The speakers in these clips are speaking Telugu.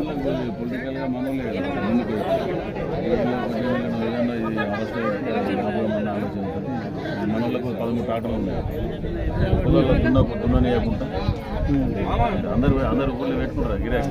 పొలిటికల్ ముందుకు ఇది అరెస్ట్ రాబోమన్న ఆలోచన మనోళ్ళకు పదమూడు టాటలు ఉన్నాయి. పొద్దున్న దున్న వేయకుండా అందరు అందరు ఊళ్ళో పెట్టుకుంటారు? గిరాకీ.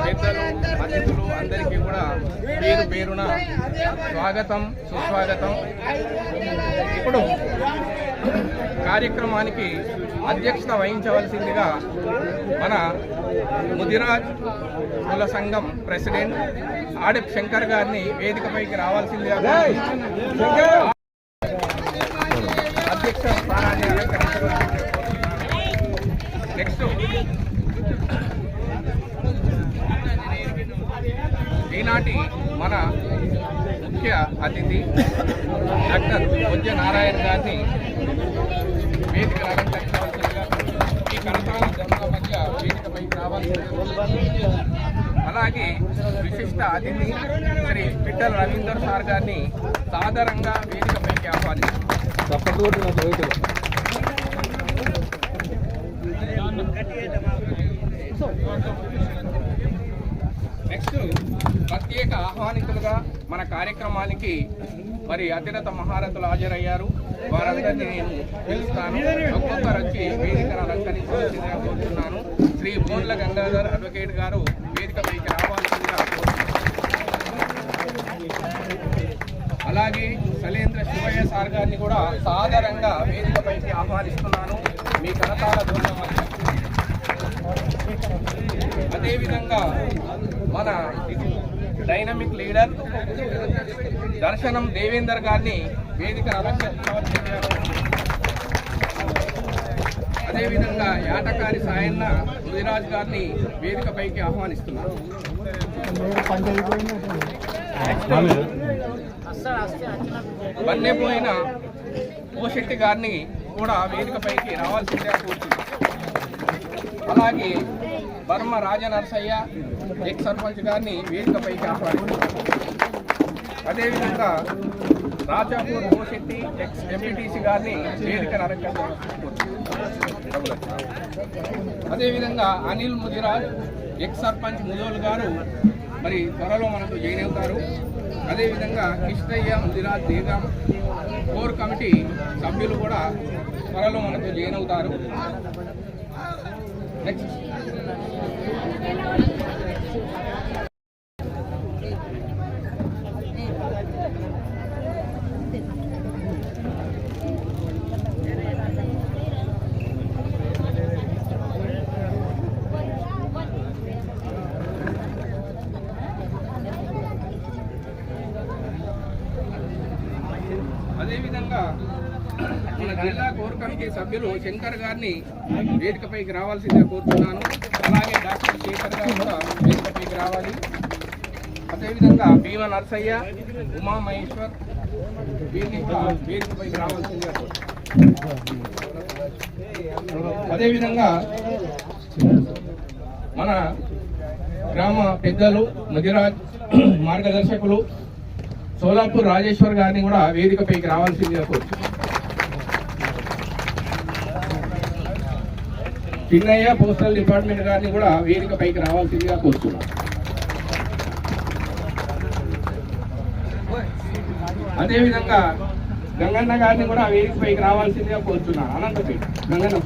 పెద్దలు అతిథులు అందరికీ కూడా పేరు పేరున స్వాగతం సుస్వాగతం. ఇప్పుడు కార్యక్రమానికి అధ్యక్షత వహించవలసిందిగా మన ముదిరాజ్ కుల సంఘం ప్రెసిడెంట్ ఆడెప్ శంకర్ గారిని వేదికపైకి రావాల్సిందిగా అధ్యక్ష స్థానాన్ని అలంకరించవలసిందిగా నెక్స్ట్ ఈనాటి మన ముఖ్య అతిథి డాక్టర్ బొజ్జ నారాయణ గారిని వేదిక అలంకరించవలసిందిగా ఈ జనల మధ్య రావాల్సిందిగా అలాగే విశిష్ట అతిథి శ్రీ పిట్టల రవీందర్ సార్ గారిని సాధారణంగా వేదికపైకి ఆహ్వానిస్తున్నాం నెక్స్ట్ ప్రత్యేక ఆహ్వానితులుగా మన కార్యక్రమానికి మరి అతిరత మహారథులు హాజరయ్యారు. వారందరినీ నేను పిలుస్తాను. ఒక్కొక్కరు వచ్చి వేదికను అలంకరించవలసిందిగా కోరుతున్నాను. శ్రీ బోర్ల గంగాధర్ అడ్వకేట్ గారు వేదికపైకి రావాల్సిందిగా అలాగే శైలేంద్ర శివయ్య సార్ గారిని కూడా సాదరంగా వేదికపైకి ఆహ్వానిస్తున్నాను. మీ కరతాల దూరం అదేవిధంగా మన డైనమిక్ లీడర్ దర్శనం దేవేందర్ గారిని వేదిక అదేవిధంగా యాటకారి సాయన్న ముదిరాజ్ గారిని వేదికపైకి ఆహ్వానిస్తున్నారు. బన్నెపోయిన పోశెట్టి గారిని కూడా వేదికపైకి రావాల్సిందే కోరుతున్నాను అలాగే బర్మ రాజనరసయ్య ఎక్స్ సర్పంచ్ గారిని వేదికపైకి ఆహ్వానిస్తున్నారు అదేవిధంగా రాజాపూర్ భూశెట్టి ఎక్స్ ఎంపీటీసీ గారిని వేదిక అదేవిధంగా అనిల్ ముదిరాజ్ ఎక్స్ సర్పంచ్ ముదోల్ గారు మరి త్వరలో మనకు జాయిన్ అవుతారు. అదేవిధంగా కృష్ణయ్య ముదిరాజ్ దేగం కోర్ కమిటీ సభ్యులు కూడా త్వరలో మనకు జాయిన్ అవుతారు. నెక్స్ట్. అదేవిధంగా మన జిల్లా కోర్ కమిటీ సభ్యులు శంకర్ గారిని వేదికపైకి రావాల్సిందే కోరుతున్నాను. అలాగే డాక్టర్ శేఖర్ గారు కూడా వేదికపైకి రావాలి. అదేవిధంగా భీమ నర్సయ్య ఉమా మహేశ్వర్ వీరిని కూడా వేదికపైకి రావాల్సిందే అదేవిధంగా మన గ్రామ పెద్దలు ముదిరాజ్ మార్గదర్శకులు సోలాపూర్ రాజేశ్వర్ గారిని కూడా వేదికపైకి రావాల్సిందిగా కోరు చిన్నయ్య పోస్టల్ డిపార్ట్మెంట్ గారిని కూడా వేదికపైకి రావాల్సిందిగా కోరుతున్నాం. అదేవిధంగా గంగన్న గారిని కూడా వేదికపైకి రావాల్సిందిగా కోరుతున్నాను. అనంతపేట గంగన్న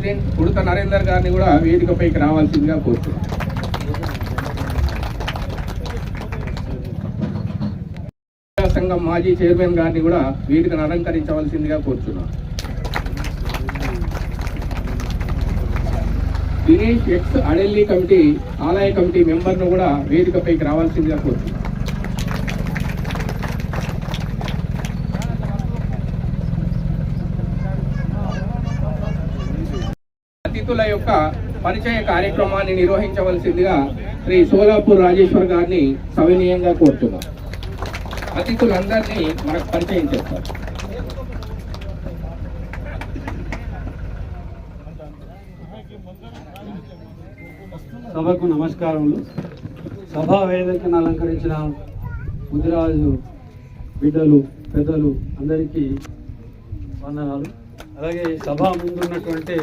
సంఘం ప్రెసిడెంట్ ఉడత నరేందర్ గారిని కూడా వేదికపైకి రావాల్సిందిగా కోరుతున్నాను సంఘం మాజీ చైర్మన్ గారిని కూడా వేదికను అలంకరించవలసిందిగా కోరుతున్నాను దినేష్ ఎక్స్ అడెల్లీ కమిటీ ఆలయ కమిటీ మెంబర్ను కూడా వేదికపైకి రావాల్సిందిగా కోరుతున్నాను అతిథుల యొక్క పరిచయ కార్యక్రమాన్ని నిర్వహించవలసిందిగా శ్రీ సోలాపూర్ రాజేశ్వర్ గారిని సవినీయంగా కోరుతున్నాం. అతిథులందరినీ మనకు పరిచయం చేస్తారు. సభకు నమస్కారములు. సభా వేదికను అలంకరించిన ముదిరాజు బిడ్డలు పెద్దలు అందరికీ వందనాలు. అలాగే సభ ముందున్నటువంటి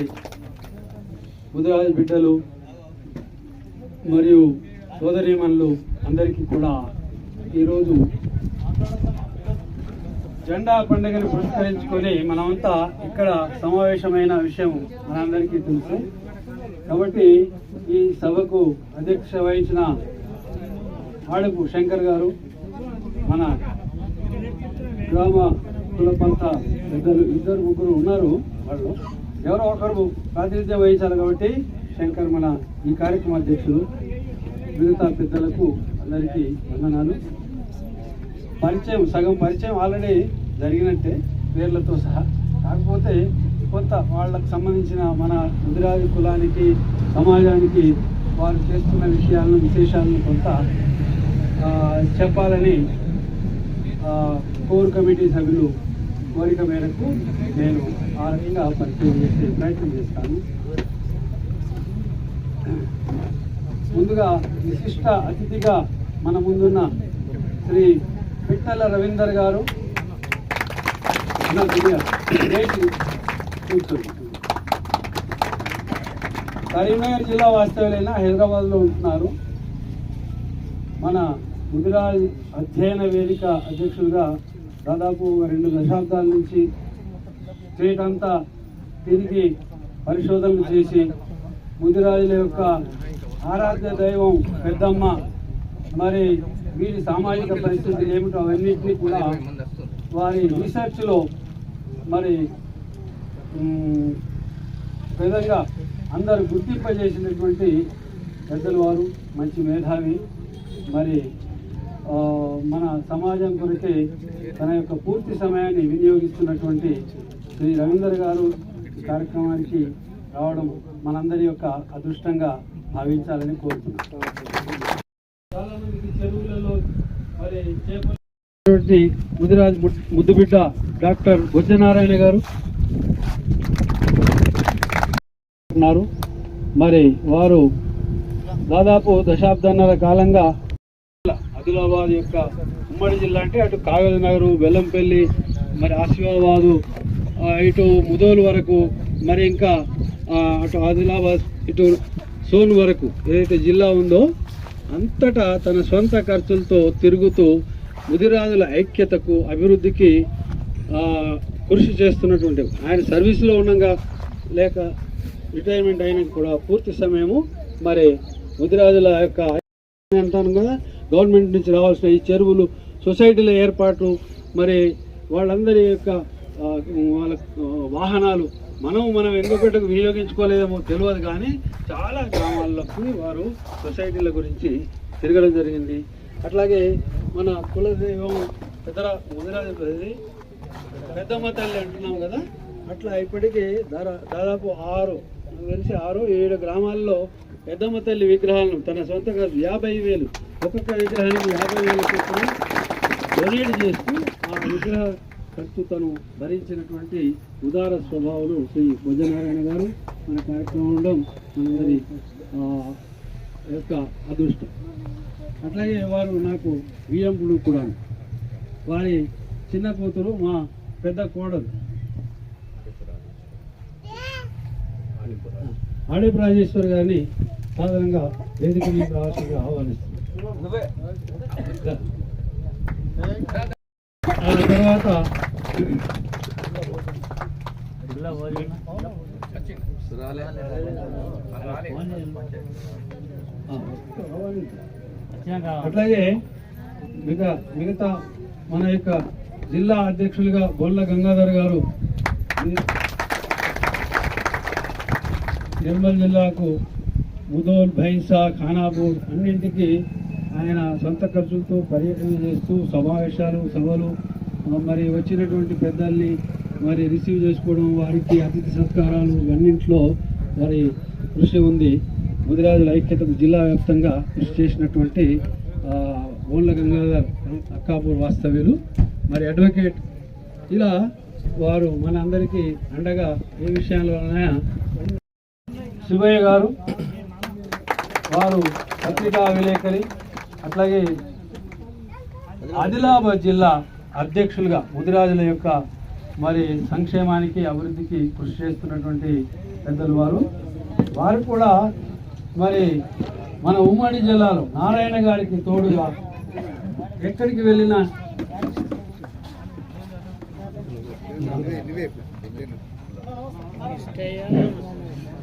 ముదిరాజు బిడ్డలు మరియు సోదరీమణులు అందరికీ కూడా ఈరోజు జెండా పండుగను పురస్కరించుకొని మనమంతా ఇక్కడ సమావేశమైన విషయం మనందరికీ తెలుసు. కాబట్టి ఈ సభకు అధ్యక్ష వహించిన ఆడపు శంకర్ గారు మన గ్రామ కులపంత పెద్దలు ఇద్దరు ముగ్గురు ఉన్నారు వాళ్ళు. ఎవరో ఒకరు ప్రాతినిధ్యం వహించాలి కాబట్టి శంకర్ మన ఈ కార్యక్రమ అధ్యక్షులు మిగతా పెద్దలకు అందరికీ వందనాలు. పరిచయం సగం పరిచయం ఆల్రెడీ జరిగినట్టే పేర్లతో సహా. కాకపోతే కొంత వాళ్ళకు సంబంధించిన మన ముదిరాజు కులానికి సమాజానికి వారు చేస్తున్న విషయాలను విశేషాలను కొంత చెప్పాలని కోర్ కమిటీ సభ్యులు కోరిక మేరకు నేను ఆ రకంగా పరిచయం చేసే ప్రయత్నం చేస్తాను. ముందుగా విశిష్ట అతిథిగా మన ముందున్న శ్రీ పిట్టల రవీందర్ గారు కరీంనగర్ జిల్లా వాస్తవ్యులైన హైదరాబాద్లో ఉంటున్నారు. మన ముదిరాజ్ అధ్యయన వేదిక అధ్యక్షులుగా దాదాపు రెండు దశాబ్దాల నుంచి స్టేట్ అంతా తిరిగి పరిశోధనలు చేసి ముదిరాజుల యొక్క ఆరాధ్య దైవం పెద్దమ్మ మరి వీరి సామాజిక పరిస్థితులు ఏమిటో అవన్నింటినీ కూడా వారి రీసెర్చ్లో మరి విధంగా అందరు గుర్తింపజేసినటువంటి పెద్దలు వారు మంచి మేధావి మరి మన సమాజం కొరకే తన యొక్క పూర్తి సమయాన్ని వినియోగిస్తున్నటువంటి శ్రీ రవీందర్ గారు కార్యక్రమానికి రావడం మనందరి యొక్క అదృష్టంగా భావించాలని కోరుతున్నాం. చెరువులలో మరి ముదిరాజ్ ముద్దుబిడ్డ డాక్టర్ బుజ్జనారాయణ గారు మరి వారు దాదాపు దశాబ్దన్నర కాలంగా ఆదిలాబాద్ యొక్క ఉమ్మడి జిల్లా అంటే అటు కాగజ్ బెల్లంపల్లి మరి ఆసిఫాబాదు ఇటు ముదోలు వరకు మరి ఇంకా అటు ఆదిలాబాద్ ఇటు సోన్ వరకు ఏదైతే జిల్లా ఉందో అంతటా తన సొంత ఖర్చులతో తిరుగుతూ ముదిరాజుల ఐక్యతకు అభివృద్ధికి కృషి చేస్తున్నటువంటి ఆయన సర్వీస్లో ఉండగా లేక రిటైర్మెంట్ అయినా కూడా పూర్తి సమయము మరి ముదిరాజుల యొక్క అంటాను కదా గవర్నమెంట్ నుంచి రావాల్సిన ఈ చెరువులు సొసైటీల ఏర్పాటు మరి వాళ్ళందరి యొక్క వాళ్ళ వాహనాలు మనం మనం ఎంగపెట్టకు వినియోగించుకోలేదేమో తెలియదు కానీ చాలా గ్రామాల్లోకి వారు సొసైటీల గురించి తిరగడం జరిగింది. అట్లాగే మన కులదైవం పెద్దరా ముదిరాజు పెద్దమ్మ తల్లి అంటున్నాం కదా అట్లా ఇప్పటికీ దాదాపు ఆరు తెలిసి ఆరు ఏడు గ్రామాల్లో పెద్దమ్మ తల్లి విగ్రహాలను తన సొంతంగా యాభై వేలు ఒక్కొక్క విగ్రహానికి యాభై వేల చొప్పున డొనేట్ చేస్తూ ఆ విగ్రహ ఖర్చు తను భరించినటువంటి ఉదార స్వభావులు శ్రీ భుజనారాయణ గారు. మన కార్యక్రమం ఉండడం మనందరి యొక్క అదృష్టం. అట్లాగే వారు నాకు వియంపుడు కూడా వారి చిన్న కూతురు మా పెద్ద కోడలు. ఆడేపు రాజేశ్వర్ గారిని సాధారణంగా వేదిక మీద రావాల్సిందిగా ఆ తర్వాత అట్లాగే మిగతా మిగతా మన యొక్క జిల్లా అధ్యక్షులుగా బొల్ల గంగాధర్ గారు నిర్మల్ జిల్లాకు ముదోల్ భైన్సా ఖానాపూర్ అన్నింటికి ఆయన సొంత ఖర్చులతో పర్యటన చేస్తూ సమావేశాలు సభలు మరి వచ్చినటువంటి పెద్దల్ని మరి రిసీవ్ చేసుకోవడం వారికి అతిథి సత్కారాలు అన్నింట్లో మరి కృషి ఉంది. ముదిరాజుల ఐక్యతకు జిల్లా వ్యాప్తంగా కృషి చేసినటువంటి ఆ, గంగాధర్ అక్కాపూర్ వాస్తవ్యులు. మరి అడ్వకేట్ ఇలా వారు మన అందరికీ అండగా ఏ విషయాల్లోనైనా శివయ్య గారు వారు పత్రికా విలేకరి అట్లాగే ఆదిలాబాద్ జిల్లా అధ్యక్షులుగా ముదిరాజుల యొక్క మరి సంక్షేమానికి అభివృద్ధికి కృషి చేస్తున్నటువంటి పెద్దలు వారు. వారు కూడా మరి మన ఉమ్మడి జిల్లాలో నారాయణ గారికి తోడుగా ఎక్కడికి వెళ్ళినా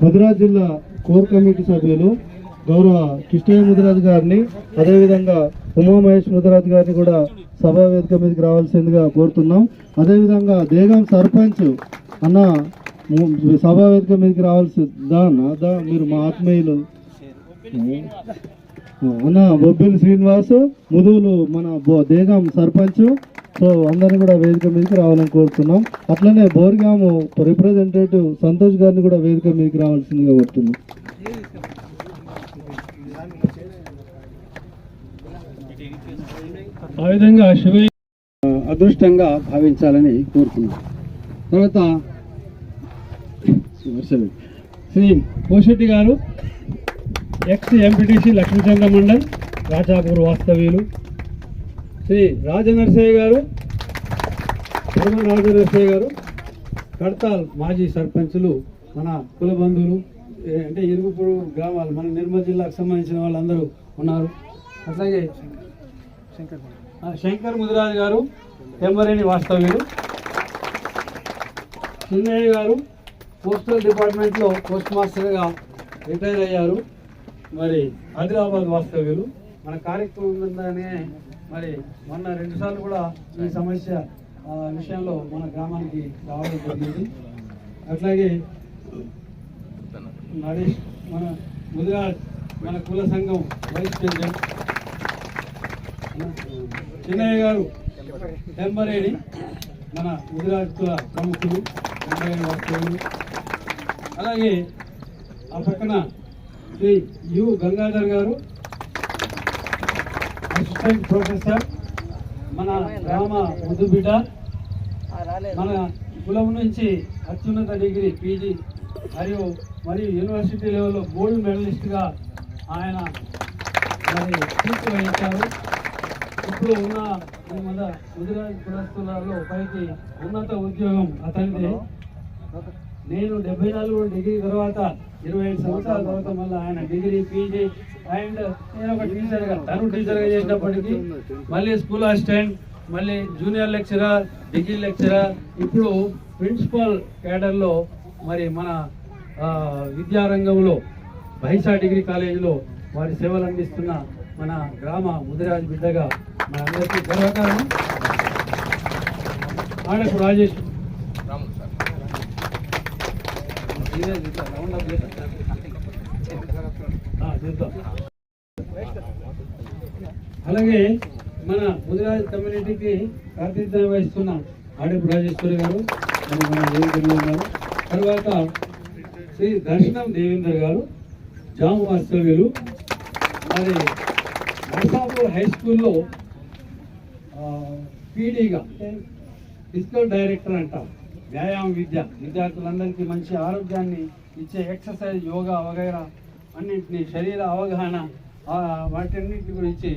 ముదిరాజ్ జిల్లా కోర్ కమిటీ సభ్యులు గౌరవ కృష్ణయ్య ముదిరాజు గారిని అదేవిధంగా ఉమామహేష్ ముదిరాజు గారిని కూడా సభా వేదిక మీదకి రావాల్సిందిగా కోరుతున్నాం. అదేవిధంగా దేగం సర్పంచ్ అన్న ము- సభా వేదిక మీదకి రావాల్సి దా అన్న దా మీరు మా ఆత్మీయులు. అన్న బొబ్బిలి శ్రీనివాస్ ముదువులు మన బో- దేగం సర్పంచ్. సో అందరిని కూడా వేదిక మీదకి రావాలని కోరుతున్నాం. అట్లనే బోర్గాము రిప్రజెంటేటివ్ సంతోష్ గారిని కూడా వేదిక మీదకి రావాల్సిందిగా కోరుతున్నాం. ఆ విధంగా శివయ్య అదృష్టంగా భావించాలని కోరుతున్నాం తర్వాత శ్రీ పోషెట్టి గారు ఎక్స్ ఎంపీటీసీ లక్ష్మీచంద్ర మండల్ రాజాపూర్ వాస్తవ్యులు. శ్రీ రాజనరసయ్య గారు ధర్మ రాజనరసయ్య గారు కడతాల్ మాజీ సర్పంచులు మన కుల బంధువులు అంటే ఇరుగుపురు గ్రామాలు మన నిర్మల్ జిల్లాకు సంబంధించిన వాళ్ళందరూ ఉన్నారు. అట్లాగే శంకర్ శంకర్ ముదిరాజు గారు తెమ్మరేణి వాస్తవ్యులు. చిన్నయ్య గారు పోస్టల్ డిపార్ట్మెంట్లో పోస్ట్ మాస్టర్గా రిటైర్ అయ్యారు. మరి ఆదిలాబాద్ వాస్తవ్యులు. మన కార్యక్రమం ఉందనే మరి మొన్న రెండుసార్లు కూడా ఈ సమస్య ఆ, విషయంలో మన గ్రామానికి రావడం జరిగింది. అట్లాగే నరేష్ మన ముదిరాజ్ మన కుల సంఘం వైస్ ప్రెసిడెంట్ చిన్నయ్య గారు టెంబరేని మన ముదిరాజ్ ప్రముఖులు టెంబరేని అలాగే ఆ పక్కన శ్రీ యు గంగాధర్ గారు అసిస్టెంట్ ప్రొఫెసర్ మన గ్రామ ముద్దుబిడ్డ మన కులం నుంచి అత్యున్నత డిగ్రీ పీజీ మరియు మరియు యూనివర్సిటీ లెవెల్లో గోల్డ్ మెడలిస్ట్గా ఆయన మరి కీర్తి వహించారు. ఇప్పుడు ఉన్న ఈ మన ముదిరాజ్ కులస్తులలో పైకి ఉన్నత ఉద్యోగం అతనిది. నేను డెబ్బై నాలుగు డిగ్రీ తర్వాత ఇరవై ఐదు సంవత్సరాల తర్వాత మళ్ళీ ఆయన డిగ్రీ పీజీ అండ్ నేను ఒక టీచర్గా తను టీచర్గా చేసినప్పటికీ మళ్ళీ స్కూల్ అసిస్టెంట్ మళ్ళీ జూనియర్ లెక్చరర్ డిగ్రీ లెక్చరర్. ఇప్పుడు ప్రిన్సిపల్ క్యాడర్లో మరి మన విద్యారంగంలో బైసా డిగ్రీ కాలేజీలో వారి సేవలు అందిస్తున్న మన గ్రామ ముదిరాజ్ బిడ్డగా మన అందరికీ గర్వకారణం ఆడకు రాజేష్. అలాగే మన ముదిరాజ్ కమ్యూనిటీకి ప్రాతినిధ్యం వహిస్తున్న ఆడపు రాజేశ్వరి గారు మన గారు తర్వాత శ్రీ దర్శనం దేవేందర్ గారు జాము వాస్తవ్యులు. మరి నర్సాపూర్ హై స్కూల్లో పీడీగా అంటే ఫిజికల్ డైరెక్టర్ అంటాం. వ్యాయామ విద్య విద్యార్థులందరికీ మంచి ఆరోగ్యాన్ని ఇచ్చే ఎక్సర్సైజ్ యోగా వగైరా అన్నింటినీ శరీర అవగాహన వాటన్నింటి గురించి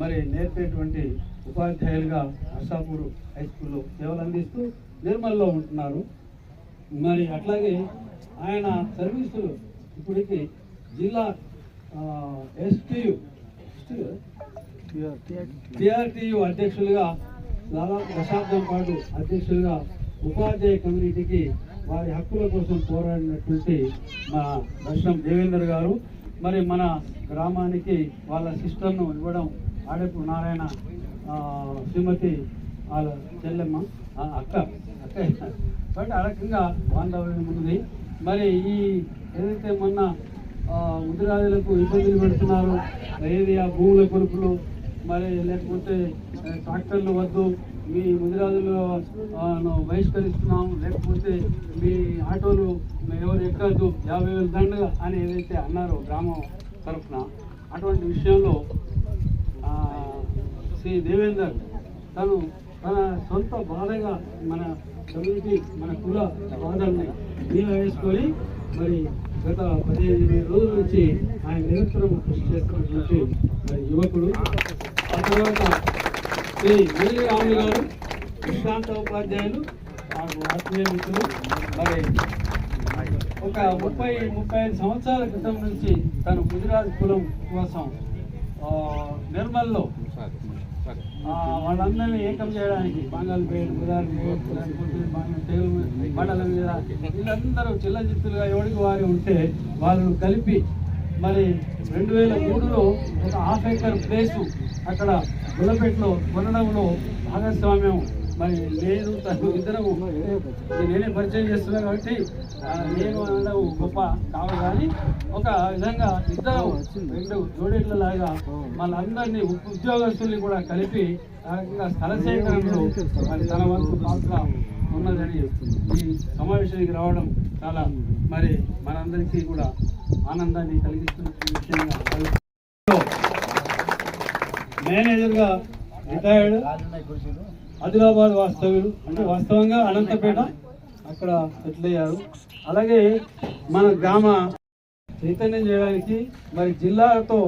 మరి నేర్పేటువంటి ఉపాధ్యాయులుగా అర్షాపూర్ హై స్కూల్లో సేవలు అందిస్తూ నిర్మల్లో ఉంటున్నారు. మరి అట్లాగే ఆయన సర్వీసులు ఇప్పటికి జిల్లా ఎస్టీయు టిఆర్టీయు అధ్యక్షులుగా దాదాపు దశాబ్దం పాటు అధ్యక్షులుగా ఉపాధ్యాయ కమ్యూనిటీకి వారి హక్కుల కోసం పోరాడినటువంటి మా దర్శనం దేవేందర్ గారు మరి మన గ్రామానికి వాళ్ళ సిస్టర్ను ఇవ్వడం ఆడపు నారాయణ శ్రీమతి వాళ్ళ చెల్లెమ్మ అక్క అక్క. కాబట్టి ఆ రకంగా బాంధవ్యం ఉంది మరి ఈ ఏదైతే మొన్న ఆ, ముదిరాజులకు ఇబ్బందులు పెడుతున్నారు ఏది ఆ భూముల కొనుక్కులు మరి లేకపోతే ట్రాక్టర్లు వద్దు మీ ముదిరాజులు బహిష్కరిస్తున్నాం లేకపోతే మీ ఆటోలు ఎవరు ఎక్కద్దు యాభై వేలు దండగా అని ఏదైతే అన్నారో గ్రామం తరఫున అటువంటి విషయంలో శ్రీ దేవేందర్ తను తన సొంత బాధగా మన కమ్యూనిటీ మన కుల బాధల్ని మీద వేసుకొని మరి గత పదిహేను రోజుల నుంచి ఆయన నిరంతరం కృషి చేస్తున్నటువంటి మరి యువకుడు. ఆ తర్వాత శ్రీ మురళీ రాములు గారు విశ్రాంత ఉపాధ్యాయులు నాకు ఆత్మీయ మిత్రులు మరి ఒక ముప్పై ముప్పై ఐదు సంవత్సరాల క్రితం నుంచి తను గుజరాత్ కులం కోసం నిర్మల్లో వాళ్ళందరినీ ఏకం చేయడానికి బంగాళపేట బుధార్ మండలం మీద వీళ్ళందరూ చిల్లజిత్తులుగా ఎవరికి వారి ఉంటే వాళ్ళను కలిపి మరి రెండు వేల మూడులో ఒక హాఫ్ ఏకర్ ప్లేసు అక్కడ గుల్లపేటలో కొనడంలో భాగస్వామ్యం. మరి నేను తను ఇద్దరము నేనే పరిచయం చేస్తున్నా కాబట్టి నేను అనడం గొప్ప కాదు కానీ ఒక విధంగా ఇద్దరు రెండు జోడీల లాగా వాళ్ళందరినీ ఉద్యోగస్తుల్ని కూడా కలిపి రకంగా స్థల సేకరణలో మరి తన వరకు పాత్ర ఉన్నదని ఈ సమావేశానికి రావడం చాలా మరి మనందరికీ కూడా ఆనందాన్ని కలిగిస్తున్న విషయంగా మేనేజర్గా రిటైర్డ్ ఆదిలాబాద్ వాస్తవ్యులు. అంటే వాస్తవంగా అనంతపేట అక్కడ సెటిల్ అయ్యారు. అలాగే మన గ్రామ చైతన్యం చేయడానికి మరి జిల్లాతో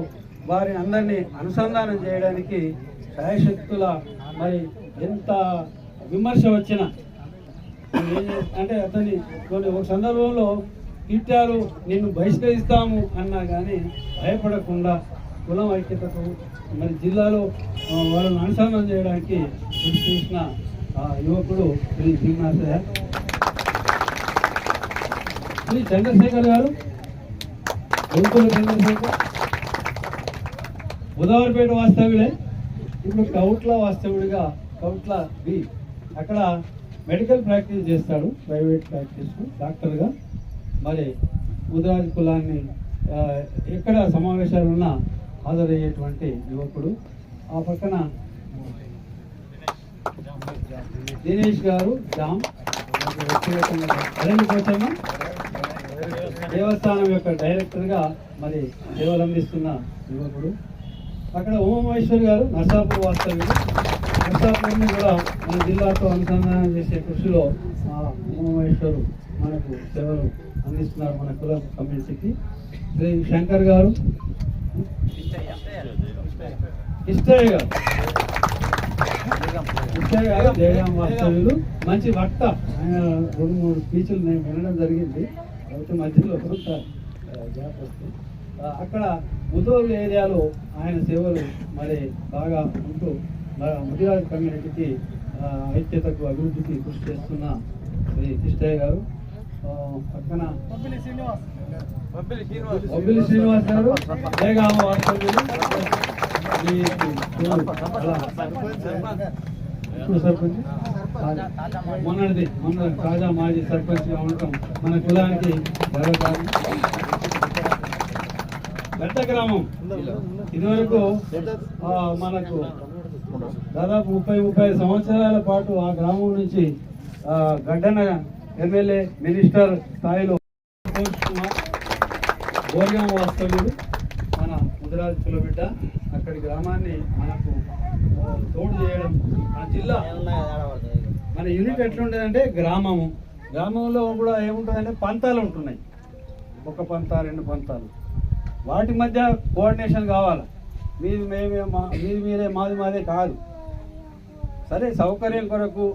వారి అందరినీ అనుసంధానం చేయడానికి శాయశక్తుల మరి ఎంత విమర్శ వచ్చినా. అంటే అతని కొన్ని ఒక సందర్భంలో తిట్టారు నిన్ను బహిష్కరిస్తాము అన్నా కానీ భయపడకుండా కులం ఐక్యతకు మరి జిల్లాలో ఆ, వాళ్ళని అనుసంధానం చేయడానికి కృషి చేసిన యువకుడు శ్రీ శ్రీనివాసయ్య శ్రీ చంద్రశేఖర్ గారు గుంటూరు చంద్రశేఖర్. బుధవారిపేట వాస్తవ్యుడే ఇప్పుడు కౌట్ల వాస్తవ్యుడిగా కౌట్ల బి. అక్కడ మెడికల్ ప్రాక్టీస్ చేస్తాడు ప్రైవేట్ ప్రాక్టీస్ డాక్టర్గా. మరి ముదిరాజు కులాన్ని ఎక్కడ సమావేశాలు ఉన్నా హాజరయ్యేటువంటి యువకుడు. ఆ పక్కన దినేష్ గారు జామ్. వ్యక్తిగతంగా కోచమ్మ. దేవస్థానం యొక్క డైరెక్టర్గా మరి సేవలు అందిస్తున్న యువకుడు. అక్కడ ఉమామహేశ్వర్ గారు నర్సాపూర్ వాస్తవ్యుడు నర్సాపూర్ని కూడా మన జిల్లాతో అనుసంధానం చేసే కృషిలో ఉమామహేశ్వరు మనకు సేవలు అందిస్తున్నారు మన కుల కమ్యూనిటీకి. శ్రీ శంకర్ గారు ఇష్టయ్య గారు ఇష్టయ్య గారు వాస్తవ్యులు మంచి వక్త. ఆయన రెండు మూడు స్పీచ్లు నేను వినడం జరిగింది. అయితే మధ్యలో కొంత గ్యాప్ వస్తుంది అక్కడ ముదోలు ఏరియాలో ఆయన సేవలు మరి బాగా ఉంటూ మన ముదిరాజ్ కమ్యూనిటీకి ఐక్యతకు అభివృద్ధికి కృషి చేస్తున్న శ్రీ కృష్ణయ్య గారు. పక్కన పక్కన బొబ్బిలి శ్రీనివాస్. గారు. జయగామ ఇప్పుడు సర్పంచ్. మొన్నటిది మొన్న తాజా మాజీ సర్పంచ్గా ఉండటం మన కులానికి గర్వకారణం. పెద్ద గ్రామం. ఇదివరకు మనకు దాదాపు ముప్పై ముప్పై సంవత్సరాల పాటు ఆ గ్రామం నుంచి గడ్డన ఎమ్మెల్యే మినిస్టర్ స్థాయిలో గోర్గాం వాస్తవ్యుడు మన ముదిరాజు కులబిడ్డ అక్కడి గ్రామాన్ని మనకు తోడు చేయడం మన జిల్లా మన యూనిట్ ఎట్లుంటుందంటే గ్రామము. గ్రామంలో కూడా ఏముంటుందంటే పంతాలు ఉంటున్నాయి. ఒక పంత రెండు పంతాలు. వాటి మధ్య కోఆర్డినేషన్ కావాలి? మీది మేమే మా మీది మీరే మాది మాదే కాదు. సరే సౌకర్యం కొరకు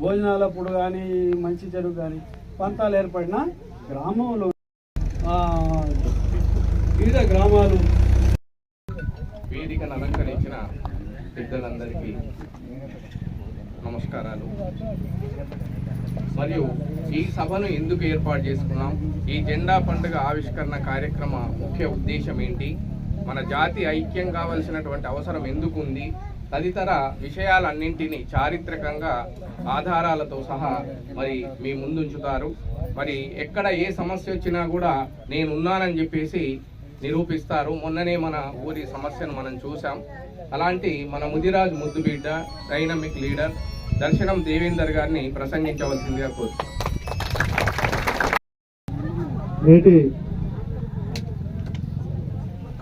భోజనాలప్పుడు కానీ మంచి చెరువు కానీ పంతాలు ఏర్పడిన గ్రామంలో వివిధ గ్రామాలు వేదికను అలంకరించిన పెద్దలందరికీ నమస్కారాలు. మరియు ఈ సభను ఎందుకు ఏర్పాటు చేసుకున్నాం? ఈ జెండా పండుగ ఆవిష్కరణ కార్యక్రమ ముఖ్య ఉద్దేశం ఏంటి? మన జాతి ఐక్యం కావలసినటువంటి అవసరం ఎందుకు ఉంది తదితర విషయాలన్నింటినీ చారిత్రకంగా ఆధారాలతో సహా మరి మీ ముందుంచుతారు. మరి ఎక్కడ ఏ సమస్య వచ్చినా కూడా నేను ఉన్నానని చెప్పేసి నిరూపిస్తారు. మొన్ననే మన ఊరి సమస్యను మనం చూసాం అలాంటి మన ముదిరాజ్ ముద్దుబిడ్డ డైనమిక్ లీడర్ దర్శనం దేవేందర్ గారిని ప్రసంగించవలసిందిగా కోరు నేటి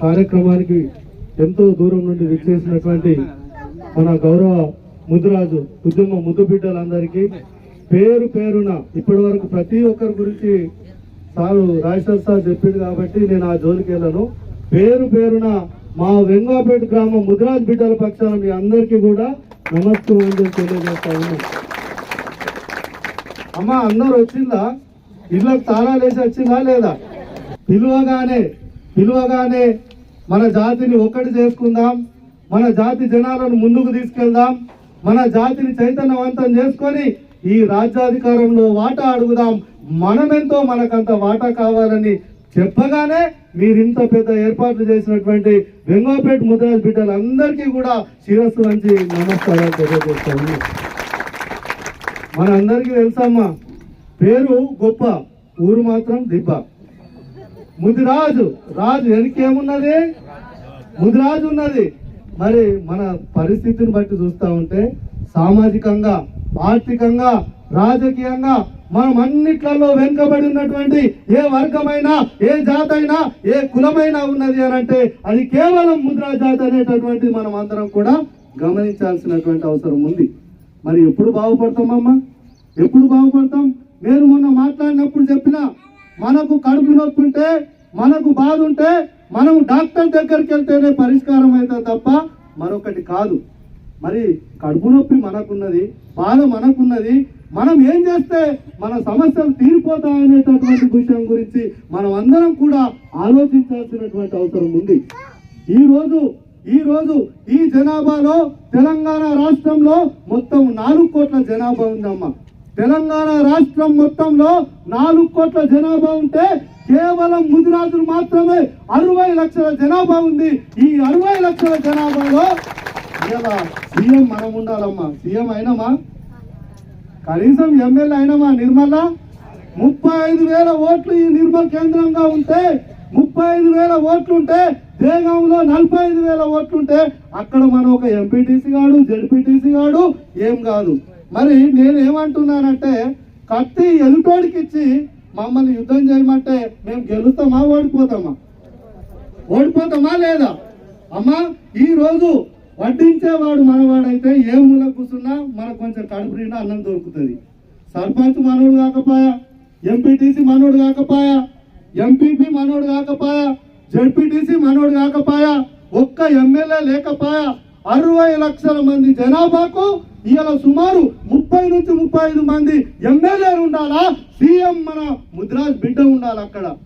కార్యక్రమానికి ఎంతో దూరం నుండి విచ్చేసినటువంటి మన గౌరవ ముద్దురాజు ఉద్యమ ముద్దుబిడ్డలందరికీ పేరు పేరున ఇప్పటి వరకు ప్రతి ఒక్కరి గురించి సారు రాజేశ్వర్ సార్ చెప్పింది కాబట్టి నేను ఆ జోలికి వెళ్ళను. పేరు పేరున మా వెంగాపేట గ్రామం ముద్రాజ్ బిడ్డల పక్షాన మీ అందరికీ కూడా నమస్కారం తెలియజేస్తా ఉన్నాం అమ్మ అందరు వచ్చిందా? ఇళ్ళకి తాళాలు లేచి వచ్చిందా లేదా? పిలువగానే పిలువగానే మన జాతిని ఒక్కటి చేసుకుందాం. మన జాతి జనాలను ముందుకు తీసుకెళ్దాం. మన జాతిని చైతన్యవంతం చేసుకొని ఈ రాజ్యాధికారంలో వాటా అడుగుదాం. మనమెంతో మనకంత వాటా కావాలని చెప్పగానే మీరు ఇంత పెద్ద ఏర్పాట్లు చేసినటువంటి వెంగోపేట ముద్రాజ్ బిడ్డలందరికీ కూడా శిరస్సు నుంచి నమస్కారాలు తెలియజేస్తాను. మనందరికీ తెలుసమ్మా పేరు గొప్ప ఊరు మాత్రం దిబ్బ. ముదిరాజు రాజు వెనకేమున్నది ముదిరాజు ఉన్నది. మరి మన పరిస్థితిని బట్టి చూస్తా ఉంటే సామాజికంగా ఆర్థికంగా రాజకీయంగా మనం అన్నిట్లలో వెనుకబడి ఉన్నటువంటి ఏ వర్గమైనా ఏ జాతైనా ఏ కులమైనా ఉన్నది అని అంటే అది కేవలం ముద్రా జాతి అనేటటువంటి మనం అందరం కూడా గమనించాల్సినటువంటి అవసరం ఉంది. మరి ఎప్పుడు బాగుపడతామమ్మా ఎప్పుడు బాగుపడతాం? నేను మొన్న మాట్లాడినప్పుడు చెప్పిన మనకు కడుపు నొప్పి ఉంటే మనకు బాధ ఉంటే మనం డాక్టర్ దగ్గరికి వెళ్తేనే పరిష్కారం అవుతుంది తప్ప మరొకటి కాదు. మరి కడుపు నొప్పి మనకున్నది బాధ మనకున్నది. మనం ఏం చేస్తే మన సమస్యలు తీరిపోతాయనేటటువంటి విషయం గురించి మనం అందరం కూడా ఆలోచించాల్సినటువంటి అవసరం ఉంది. ఈరోజు ఈరోజు ఈ రోజు ఈ జనాభాలో తెలంగాణ రాష్ట్రంలో మొత్తం నాలుగు కోట్ల జనాభా ఉందమ్మా. తెలంగాణ రాష్ట్రం మొత్తంలో నాలుగు కోట్ల జనాభా ఉంటే కేవలం ముదిరాజులు మాత్రమే అరవై లక్షల జనాభా ఉంది. ఈ అరవై లక్షల జనాభాలో ఇలా సీఎం మనం ఉండాలమ్మా. సీఎం అయినామా? కనీసం ఎమ్మెల్యే అయినామా నిర్మల? ముప్పై ఐదు వేల ఓట్లు ఈ నిర్మల్ కేంద్రంగా ఉంటే ముప్పై ఐదు వేల ఓట్లుంటే దేగంలో నలభై ఐదు వేల ఓట్లు ఉంటే అక్కడ మనం ఒక ఎంపీటీసీ గాడు జడ్పీటీసీ గాడు ఏం కాదు. మరి నేను ఏమంటున్నానంటే కత్తి ఎదుటోడికి ఇచ్చి మమ్మల్ని యుద్ధం చేయమంటే మేము గెలుస్తామా ఓడిపోతామా? ఓడిపోతామా లేదా? అమ్మా ఈరోజు వడ్డించేవాడు మనవాడైతే ఏ మూల కూర్చున్నా మనకు కొంచెం కడుపు నిండా అన్నం దొరుకుతుంది. సర్పంచ్ మనోడు కాకపోయా? ఎంపీటీసీ మనోడు కాకపోయా? ఎంపీపీ మనోడు కాకపోయా? జడ్పీటీసీ మనోడు కాకపోయా? ఒక్క ఎమ్మెల్యే లేకపోయా? అరవై లక్షల మంది జనాభాకు ఇవాళ సుమారు ముప్పై నుంచి ముప్పై ఐదు మంది ఎమ్మెల్యేలు ఉండాలా? సీఎం మన ముద్రాజ్ బిడ్డ ఉండాలి అక్కడ.